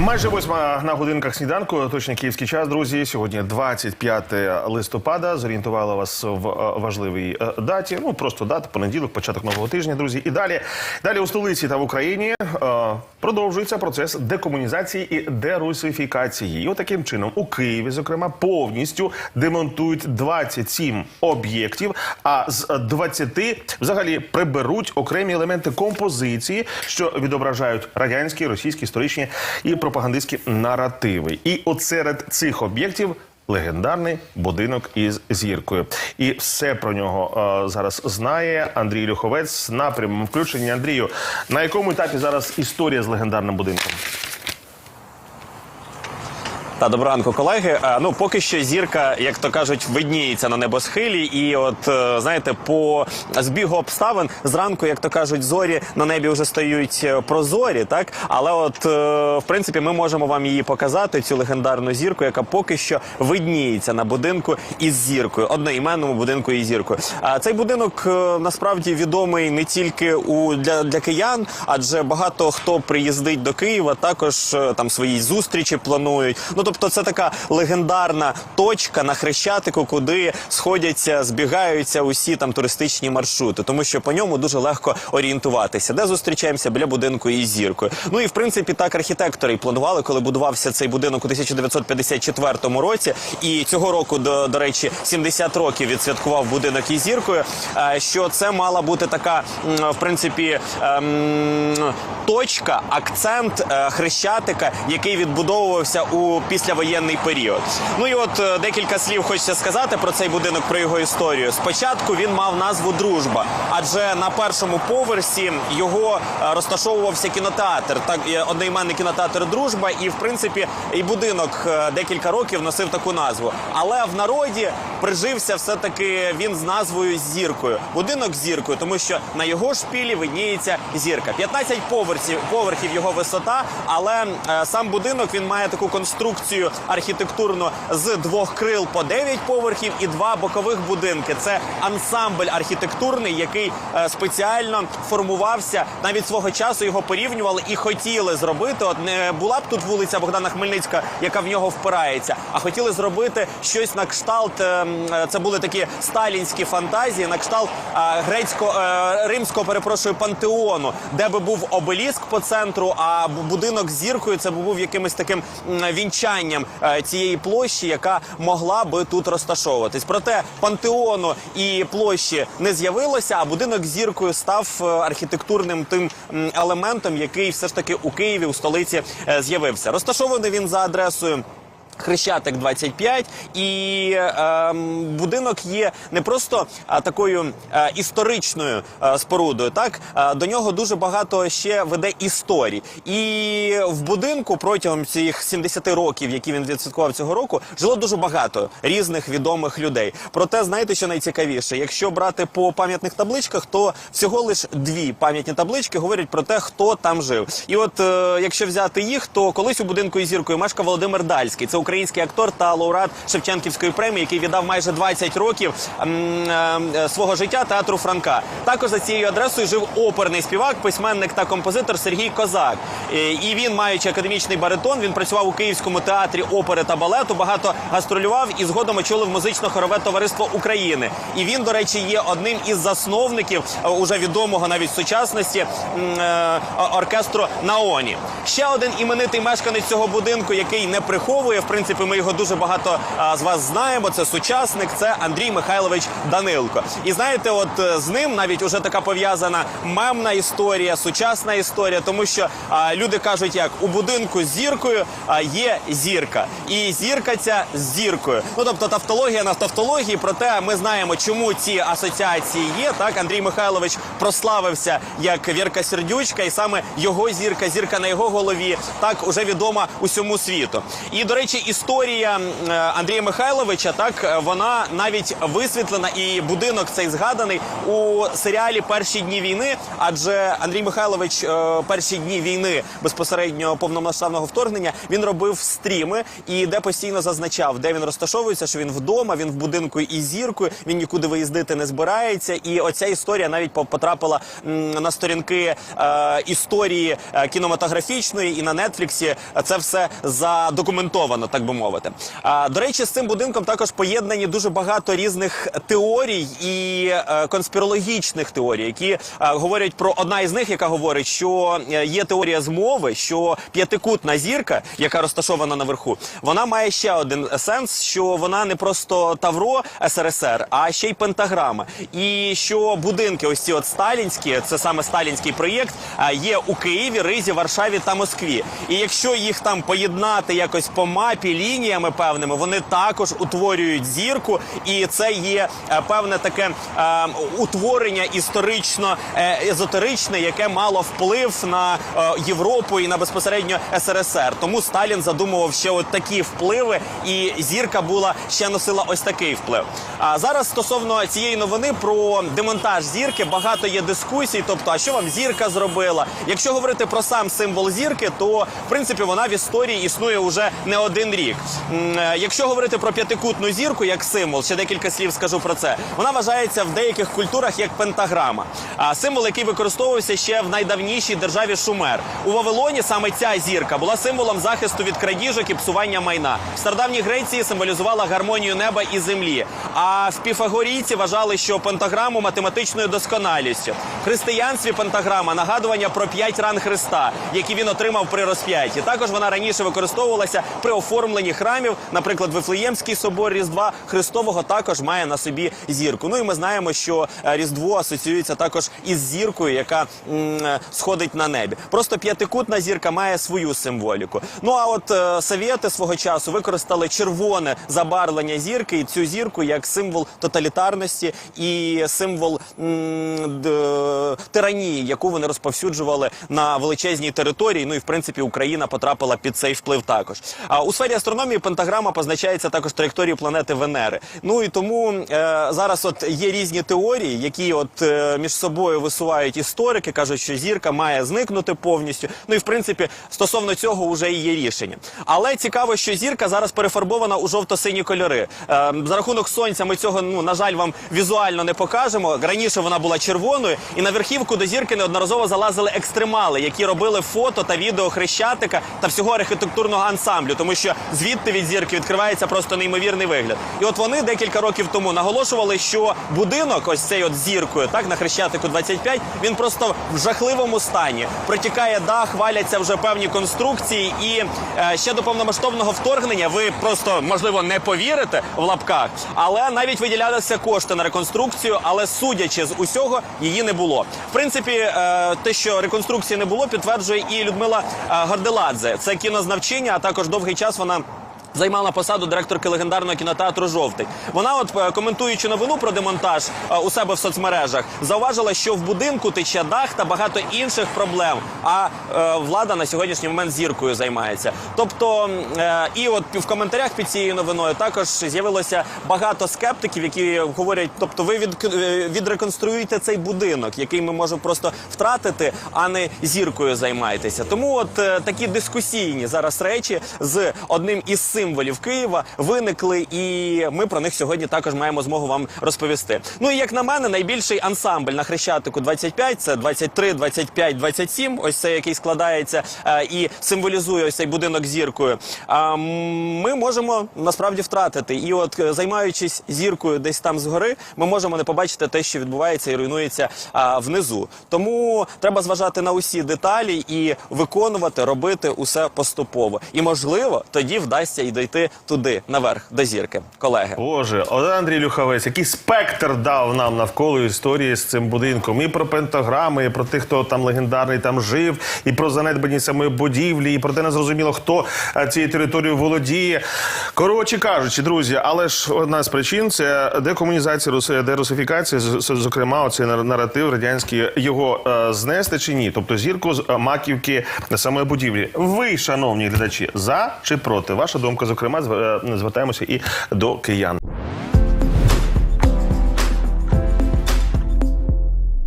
Майже восьма на годинках сніданку. Точно київський час, друзі. Сьогодні 25 листопада. Зорієнтувала вас в е, важливій е, даті. Ну просто дата, понеділок, початок нового тижня, друзі. І далі, далі у столиці та в Україні е, продовжується процес декомунізації і дерусифікації. І от таким чином у Києві, зокрема, повністю демонтують 27 об'єктів, а з 20 взагалі приберуть окремі елементи композиції, що відображають радянські, російські, історичні і пропагандистські наративи. І от серед цих об'єктів. Легендарний будинок із зіркою, і все про нього е, зараз знає Андрій Люховець з напрямом включення. Андрію, на якому етапі зараз історія з легендарним будинком? Та доброго ранку, колеги. Е, Ну поки що зірка, як то кажуть, видніється на небосхилі, і от е, знаєте, по збігу обставин зранку, як то кажуть, зорі на небі вже стають е, прозорі, так але от в принципі ми можемо вам її показати, цю легендарну зірку, яка поки що видніється на будинку із зіркою, одноіменному будинку із зіркою. А цей будинок насправді відомий не тільки у для, для киян, адже багато хто приїздить до Києва, також там свої зустрічі планують. Ну тобто, це така легендарна точка на хрещатику, куди сходяться, збігаються усі там туристичні маршрути, тому що по ньому дуже легко орієнтуватися, де зустрічаємося біля будинку із зіркою. Ну і в принципі так архітектори і планували, коли будувався цей будинок у 1954 році. І цього року, до, до речі, 70 років відсвяткував будинок із зіркою. е, Що це мала бути така, в принципі, ем, точка, акцент е, хрещатика, який відбудовувався у післявоєнний період. Ну і от е, декілька слів хочеться сказати про цей будинок, про його історію. Спочатку він мав назву Дружба, адже на першому поверсі його е, розташовувався кінотеатр, так одноіменний кінотеатр Дружба, і в принципі і будинок е, декілька років носив таку назву. Але в народі прижився все таки він з назвою Зіркою. Будинок з зіркою, тому що на його шпілі видніється зірка. 15 поверхів, поверхів його висота, але сам будинок він має таку конструкцію архітектурну з двох крил по 9 поверхів і два бокових будинки. Це ансамбль архітектурний, який е, спеціально формувався. Навіть свого часу його порівнювали і хотіли зробити. От не була б тут вулиця Богдана Хмельницька, яка в нього впирається, а хотіли зробити щось на кшталт. е, м, е, Це були такі сталінські фантазії, на кшталт е, грецько римського перепрошую пантеону, де би був обеліск по центру, а будинок з зіркою це був якимось таким вінчанням е, цієї площі, яка могла би тут розташовуватись. Проте пантеону і площі не з'явилося, а будинок зіркою став е, архітектурним тим елементом, який все ж таки у Києві у столиці е, з'явився. Розташований він за адресою. Хрещатик 25 і ем, будинок є не просто а, такою е, історичною е, спорудою. Так Е, до нього дуже багато ще веде історій. І в будинку протягом цих 70 років, які він відсвяткував цього року, жило дуже багато різних відомих людей. Проте знаєте, що найцікавіше, якщо брати по пам'ятних табличках, то всього лише дві пам'ятні таблички говорять про те, хто там жив. І от е, якщо взяти їх, то колись у будинку із зіркою мешкав Володимир Дальський. Це український актор та лауреат Шевченківської премії, який віддав майже 20 років е, свого життя театру Франка. Також за цією адресою жив оперний співак, письменник та композитор Сергій Козак. Е, І він, маючи академічний баритон, він працював у Київському театрі опери та балету, багато гастролював і згодом очолив музично-хорове товариство України. І він, до речі, є одним із засновників е, уже відомого навіть сучасності оркестру Наоні. Ще один іменитий мешканець цього будинку, який не приховує. В принципі, ми його дуже багато з вас знаємо. Це сучасник, це Андрій Михайлович Данилко. І знаєте, от е, з ним навіть уже така пов'язана мемна історія, сучасна історія, тому що люди кажуть, як у будинку з зіркою а, є зірка, і зірка ця з зіркою. Ну тобто тавтологія на тавтології, проте ми знаємо, чому ці асоціації є. Так, Андрій Михайлович прославився як Вірка Сердючка, і саме його зірка, зірка на його голові, так уже відома усьому світу. І до речі, історія е, Андрія Михайловича, так е, вона навіть висвітлена, і будинок цей згаданий у серіалі Перші дні війни. Адже Андрій Михайлович е, перші дні війни безпосередньо повномасштабного вторгнення він робив стріми і де постійно зазначав, де він розташовується, що він вдома, він в будинку із зіркою, він нікуди виїздити не збирається. І оця історія навіть по- потрапила на сторінки історії кінематографічної і на Нетфліксі це все задокументовано, так би мовити. А, до речі, з цим будинком також поєднані дуже багато різних теорій і е, конспірологічних теорій, які е, говорять про одна із них, яка говорить, що е, є теорія змови, що п'ятикутна зірка, яка розташована наверху, вона має ще один сенс, що вона не просто Тавро СРСР, а ще й пентаграма. І що будинки, ось ці от сталінські, це саме сталінський проєкт, а, є у Києві, Ризі, Варшаві та Москві. І якщо їх там поєднати якось по мапі лініями певними, вони також утворюють зірку, і це є е, певне таке е, утворення історично е, езотеричне, яке мало вплив на е, Європу і на безпосередньо СРСР. Тому Сталін задумував ще от такі впливи, і зірка була ще носила ось такий вплив. А зараз стосовно цієї новини про демонтаж зірки багато є дискусій. Тобто, а що вам зірка зробила? Якщо говорити про сам символ зірки, то в принципі вона в історії існує уже не один рік. Е, Якщо говорити про п'ятикутну зірку як символ, ще декілька слів скажу про це. Вона вважається в деяких культурах як пентаграма. А символ, який використовувався ще в найдавнішій державі Шумер. У Вавилоні саме ця зірка була символом захисту від крадіжок і псування майна. В стародавній Греції символізувала гармонію неба і землі. А в піфагорійці вважали, що пентаграму математичною досконалістю. В християнстві пентаграма нагадування про п'ять ран Христа, які він отримав при розп'ятті. Також вона раніше використовувалася при оформленні храмів. Наприклад, Вифлеємський собор Різдва Христового також має на собі зірку. Ну і ми знаємо, що е, Різдво асоціюється також із зіркою, яка м, е, сходить на небі. Просто п'ятикутна зірка має свою символіку. Ну а от е, совєти свого часу використали червоне забарвлення зірки і цю зірку як символ тоталітарності і символ м, д- тиранії, яку вони розповсюджували на величезній території. Ну і в принципі Україна потрапила під цей вплив також. А у сфері астрономії пентаграма позначається також траєкторією планети Венери. Ну і тому е, зараз от є різні теорії, які от е, між собою висувають історики, кажуть, що зірка має зникнути повністю. Ну і в принципі стосовно цього вже і є рішення. Але цікаво, що зірка зараз перефарбована у жовто-сині кольори. Е, за рахунок сонця ми цього ну на жаль вам візуально не покажемо. Раніше вона була червоною, і на верхівку до зірки неодноразово залазили екстремали, які робили фото та відео хрещатика та всього архітектурного ансамблю, тому що звідти від зірки відкривається просто неймовірний вигляд. І от вони декілька років тому наголошували, що будинок, ось цей от зіркою, так на хрещатику 25, він просто в жахливому стані. Протікає дах, валяться вже певні конструкції, і е, ще до повномасштабного вторгнення ви просто можливо не повірите в лапках, але навіть виділялися кошти на реконструкцію. Але судячи з усього, її не було. В принципі, е, те, що реконструкції не було, підтверджує і Людмила е, Горделадзе. Це кінознавчиня, а також довгий час вона. tamam. Займала посаду директорки легендарного кінотеатру Жовтий. Вона, от е, коментуючи новину про демонтаж е, у себе в соцмережах, зауважила, що в будинку тече дах та багато інших проблем. А е, влада на сьогоднішній момент зіркою займається. Тобто, і от в коментарях під цією новиною також з'явилося багато скептиків, які говорять: тобто, ви від, відреконструюєте цей будинок, який ми можемо просто втратити, а не зіркою займаєтеся. Тому от такі дискусійні зараз речі з одним із символів Києва виникли, і ми про них сьогодні також маємо змогу вам розповісти. Ну і як на мене, найбільший ансамбль на хрещатику 25, це 23, 25, 27, Ось це який складається е, і символізує ось цей будинок зіркою. А ми можемо насправді втратити. І от е, займаючись зіркою десь там згори, ми можемо не побачити те, що відбувається і руйнується а, внизу. Тому треба зважати на усі деталі і виконувати, робити усе поступово. І можливо, тоді вдасться і дойти туди, наверх, до зірки, колеги. Боже, Олег Андрій Люхавець, який спектр дав нам навколо історії з цим будинком. І про пентаграми, і про тих, хто там легендарний там жив, і про занедбані самої будівлі, і про те незрозуміло, хто е, цією територією володіє. Коротше кажучи, друзі, але ж одна з причин це декомунізація, рус- дерусифікація, зокрема, оцей нар- наратив радянський його е, знести чи ні. Тобто зірку з е, маківки самої будівлі. Ви, шановні глядачі, за чи проти? Ваша думка. Підтримку. Зокрема, е, звертаємося і до киян.